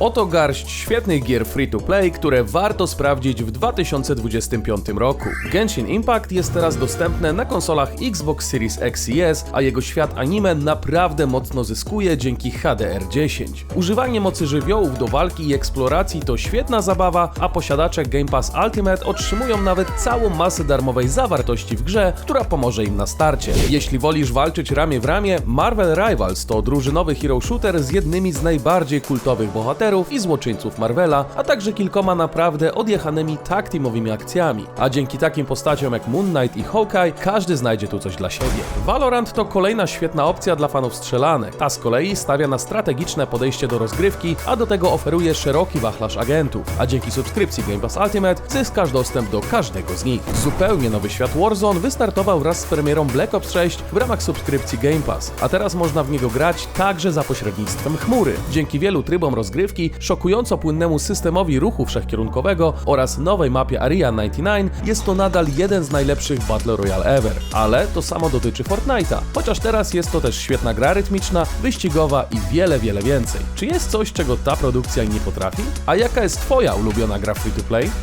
Oto garść świetnych gier free-to-play, które warto sprawdzić w 2025 roku. Genshin Impact jest teraz dostępne na konsolach Xbox Series X i S, a jego świat anime naprawdę mocno zyskuje dzięki HDR10. Używanie mocy żywiołów do walki i eksploracji to świetna zabawa, a posiadacze Game Pass Ultimate otrzymują nawet całą masę darmowej zawartości w grze, która pomoże im na starcie. Jeśli wolisz walczyć ramię w ramię, Marvel Rivals to drużynowy hero shooter z jednymi z najbardziej kultowych bohaterów i złoczyńców Marvela, a także kilkoma naprawdę odjechanymi tak teamowymi akcjami. A dzięki takim postaciom jak Moon Knight i Hawkeye, każdy znajdzie tu coś dla siebie. Valorant to kolejna świetna opcja dla fanów strzelanek. Ta z kolei stawia na strategiczne podejście do rozgrywki, a do tego oferuje szeroki wachlarz agentów. A dzięki subskrypcji Game Pass Ultimate zyskasz dostęp do każdego z nich. Zupełnie nowy świat Warzone wystartował wraz z premierą Black Ops 6 w ramach subskrypcji Game Pass, a teraz można w niego grać także za pośrednictwem chmury. Dzięki wielu trybom rozgrywki, szokująco płynnemu systemowi ruchu wszechkierunkowego oraz nowej mapie Area 99 jest to nadal jeden z najlepszych Battle Royale ever. Ale to samo dotyczy Fortnite'a, chociaż teraz jest to też świetna gra rytmiczna, wyścigowa i wiele, wiele więcej. Czy jest coś, czego ta produkcja nie potrafi? A jaka jest Twoja ulubiona gra free to play?